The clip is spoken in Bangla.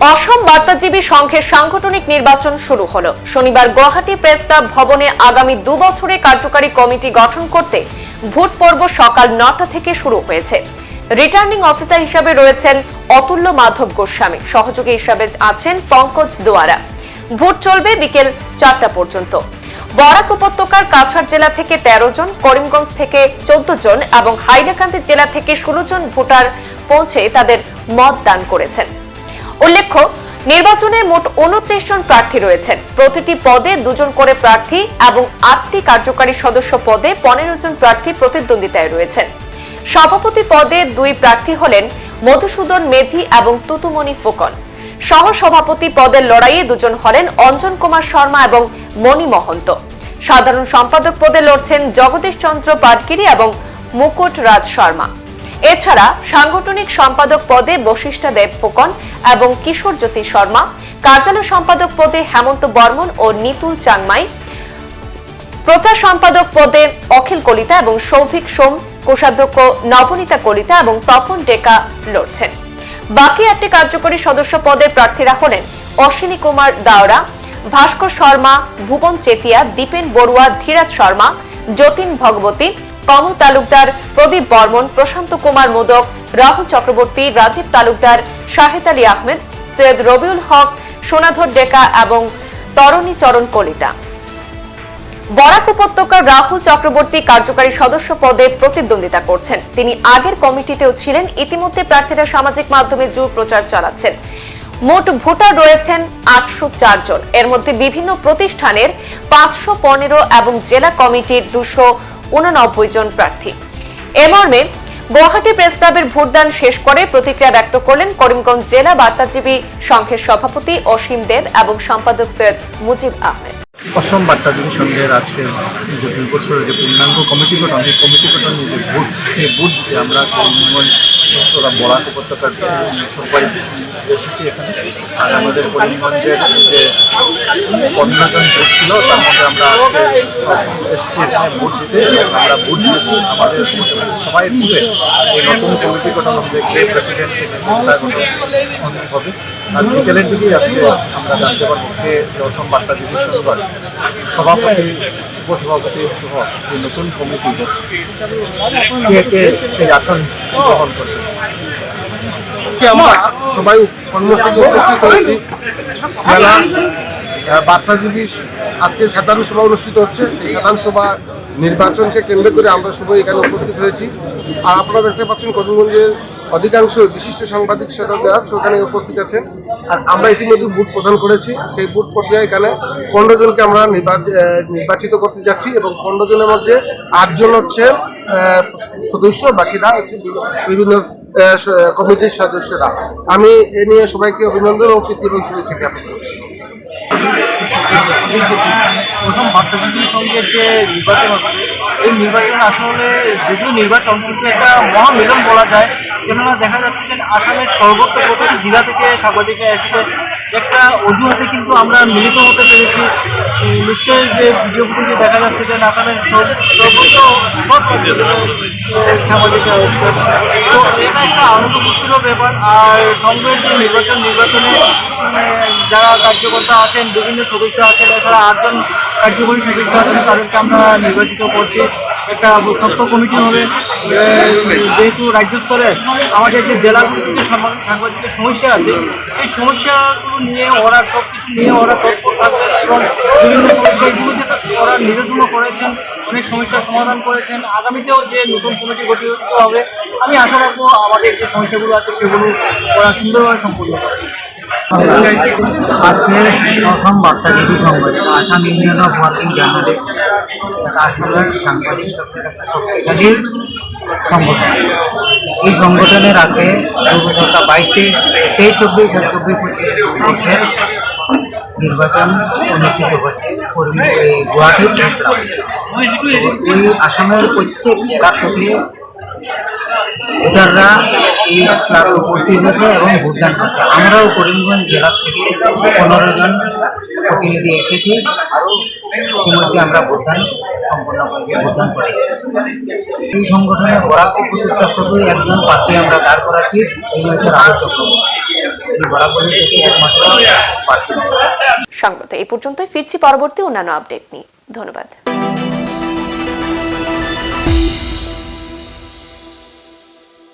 অসম বার্তাজীবী সংঘের সাংগঠনিক নির্বাচন শুরু হলো। শনিবার গুয়াহাটি প্রেস ক্লাব ভবনে আগামী দু বছরের কার্যকারী কমিটি গঠন করতে ভোট পর্ব সকাল নটা থেকে শুরু হয়েছে। রিটার্নিং অফিসার হিসাবে রয়েছেন অতুল্য মাধব গোস্বামী। সহযোগী হিসাবে আছেন পঙ্কজ দোয়ারা। ভোট চলবে বিকেল চারটা পর্যন্ত। বরাক উপত্যকার কাছাড় জেলা থেকে ১৩ জন, করিমগঞ্জ থেকে চোদ্দ জন এবং হাইলাকান্দি জেলা থেকে ষোলো জন ভোটার পৌঁছে তাদের মত দান করেছেন। উল্লেখ্য, নির্বাচনে মোট উনত্রিশ জন প্রার্থী রয়েছেন। প্রতিটি পদে দুজন করে প্রার্থী এবং আটটি কার্যকারী সদস্য পদে পনেরো জন প্রার্থী প্রতিদ্বন্দ্বিতায় রয়েছেন। সভাপতি পদে দুই প্রার্থী হলেন মধুসূদন মেধি এবং তুতুমণি ফুকন। সহ সভাপতি পদের লড়াইয়ে দুজন হলেন অঞ্জন কুমার শর্মা এবং মণি মহন্ত। সাধারণ সম্পাদক পদে লড়ছেন জগদীশ চন্দ্র পাটকিরি এবং মুকুট রাজ শর্মা। এছাড়া সাংগঠনিক সম্পাদক পদে বশিষ্ঠা দেব ফুকন এবং কিশোর জ্যোতি শর্মা, কার্যালয় সম্পাদক পদে হেমন্ত বর্মন ও নিতুল চাংমাই, প্রচার সম্পাদক পদে অখিল কলিতা এবং সৌভিক সোম, কোষাধ্যক্ষ নবনীতা কলিতা এবং তপন ডেকা লড়ছেন। বাকি একটি কার্যকরী সদস্য পদের প্রার্থীরা হলেন অশ্বিনী কুমার দাওরা, ভাস্কর শর্মা, ভুবন চেতিয়া, দীপেন বড়ুয়া, ধীরাজ শর্মা, যতীন ভগবতী কমল তালুকদার প্রদীপ বর্মন, প্রশান্ত কুমার মোদক রাহুল চক্রবর্তী, রাজীব তালুকদার, শাহেদ আলী আহমেদ, সৈয়দ রবিউল হক, সোনাধর ডেকা এবং তরণী চরণ কলিতা। বরাক উপত্যকার রাহুল চক্রবর্তী কার্যকারী সদস্য পদে প্রতিদ্বন্দ্বিতা করছেন। তিনি আগের কমিটিতেও ছিলেন, ইতিমধ্যে প্রার্থীরা সামাজিক মাধ্যমে জোর প্রচার চালাচ্ছেন। মোট ভোটার রয়েছেন আটশো জন। এর মধ্যে বিভিন্ন প্রতিষ্ঠানের পাঁচশো পনেরো এবং জেলা কমিটির দুশো উননব্বই জন প্রার্থী। এ মর্মে গুয়াহাটি প্রেস ক্লাবের ভোটদান শেষ করে প্রতিক্রিয়া ব্যক্ত করলেন করিমগঞ্জ জেলা বার্তাজীবী সংঘের সভাপতি অসীম দেব এবং সম্পাদক সৈয়দ মুজিব আহমেদ। অসম বার্তাজীবী সংঘের আজকে যে দুই বছরের যে পূর্ণাঙ্গ কমিটি গঠন এই কমিটি গঠনের যে ভোট সেই দিতে আমরা করিমগঞ্জ ওরা বরাক উপত্যকার সবাই এসেছি এখানে, আর আমাদের করিমগঞ্জের যে পনেরোজন ভোট ছিল তার মধ্যে আমরা এসেছি এখানে ভোট দিতে। আমরা ভোট দিয়েছি আমাদের সবাই মিলে। এই নতুন কমিটি গঠন কে প্রেসিডেন্ট সেক্রেটারি গঠন হবে। আর বিকেলের দিকেই আজকে আমরা জানতে পারব কে যে অসম বার্তাজীবী সংঘ সভাপতি উপসভাপতি সহ যে নতুন কমিটি কে কে সেই আসন গ্রহণ করবে। আমরা সবাই কর্মস্থলে উপস্থিত হয়েছি। জেলা আহ, যদি আজকে সাধারণ সভা অনুষ্ঠিত হচ্ছে সেই সাধারণ সভা নির্বাচনকে কেন্দ্র করে আমরা সবাই এখানে উপস্থিত হয়েছি। আর আপনারা দেখতে পাচ্ছেন করিমগঞ্জের অধিকাংশ বিশিষ্ট সাংবাদিক সেটারা সেখানে উপস্থিত আছেন। আর আমরা ইতিমধ্যে বুথ প্রদান করেছি। সেই বুথ পর্যায়ে এখানে পনেরো জনকে আমরা নির্বাচ- নির্বাচিত করতে যাচ্ছি এবং পনেরো জনের মধ্যে আটজন হচ্ছে সদস্য বাকিরা হচ্ছে বিভিন্ন কমিটির সদস্যরা। আমি এ নিয়ে সবাইকে অভিনন্দন ও কৃতি এবং শুভেচ্ছা জ্ঞাপন করছি। প্রথম বার্তাজীবী সঙ্গে যে নির্বাচন হচ্ছে এই নির্বাচন আসলে যদিও নির্বাচন, কিন্তু একটা মহামিলন বলা যায়। কেননা দেখা যাচ্ছে যে আসামের সর্বত্র প্রতিটি জেলা থেকে সাংবাদিকরা এসেছে। একটা অজুহাতে কিন্তু আমরা মিলিত হতে পেরেছি। নিশ্চয়ই যে ভিডিও ফুটেজে দেখা যাচ্ছে যে সাংবাদিকরা এসছে তো এটা একটা আনন্দপুষ্টির ব্যাপার। আর সংঘের যে নির্বাচন, নির্বাচনে যারা কার্যকর্তা আছেন, বিভিন্ন সদস্য আছেন, এছাড়া আটজন কার্যকরী সদস্য আছেন, তাদেরকে আমরা নির্বাচিত করছি। একটা সত্য কমিটি হবে যেহেতু রাজ্য স্তরে আমাদের যে জেলাগুলিতে যে সাংবা- সাংবাদিকের সমস্যা আছে, সেই সমস্যাগুলো নিয়ে ওরা সব কিছু নিয়ে ওরা তৎপর থাকবে এবং বিভিন্ন সমস্যা ইতিমধ্যে ওরা নিরসনও করেছেন, অনেক সমস্যার সমাধান করেছেন। আগামীতেও যে নতুন কমিটি গঠিত হবে, আমি আশা রাখব আমাদের যে সমস্যাগুলো আছে সেগুলো ওরা সুন্দরভাবে সম্পূর্ণ করবে। আজকে অসম বার্তাজীবী সংবাদ, Assam union of working journalist আসামের সাংবাদিক শক্তিশালী সংগঠন। এই সংগঠনের আগে দু হাজার বাইশ তেইশ তেইশ চব্বিশ আর চব্বিশ পঁচিশের নির্বাচন অনুষ্ঠিত হচ্ছে কর্মী এই গুয়াহাটি প্রেস এই আসামের প্রত্যেক জেলা থেকে ভোটাররা এই উপস্থিত হয়েছে এবং ভোটদান করছে। আমরাও করিমগঞ্জ জেলা থেকে পনেরো জন প্রতিনিধি এসেছি। ইতিমধ্যে আমরা ভোটদান সম্পন্ন করেছি, ভোটদান করেছি। এই সংগঠনের বরাক একজন প্রার্থী আমরা দাঁড় করাচ্ছি। এই হচ্ছে রাহুল চক্রবর্তী। তিনি একমাত্র প্রার্থী। সংবাদ এই পর্যন্তই। ফিরছি পরবর্তী অন্যান্য আপডেট নিয়ে। ধন্যবাদ।